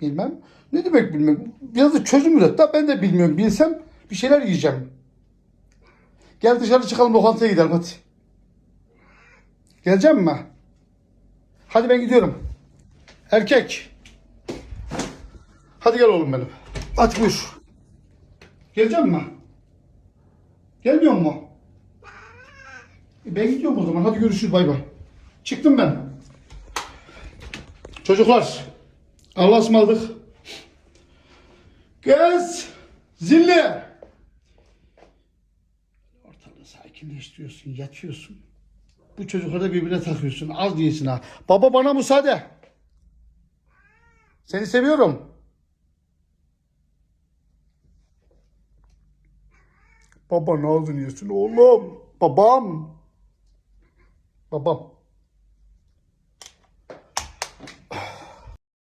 Bilmem. Ne demek bilmem. Biraz da çözüm üret. Da ben de bilmiyorum. Bilsem bir şeyler yiyeceğim. Gel dışarı çıkalım lokantaya gidelim hadi. Gelecek mi? Hadi ben gidiyorum. Erkek. Hadi gel oğlum benim. Hadi buyur. Gelecek mi? Gelmiyor mu? E ben gidiyorum o zaman. Hadi görüşürüz. Bay bay. Çıktım ben. Çocuklar. Allah'a ısmarladık. Kız. Zilli. Ortalığı sakinleştiriyorsun. Yatıyorsun. Bu çocukları da birbirine takıyorsun. Az değilsin ha. Baba bana müsaade. Seni seviyorum. Baba ne ağzını yesin oğlum. Babam. Babam.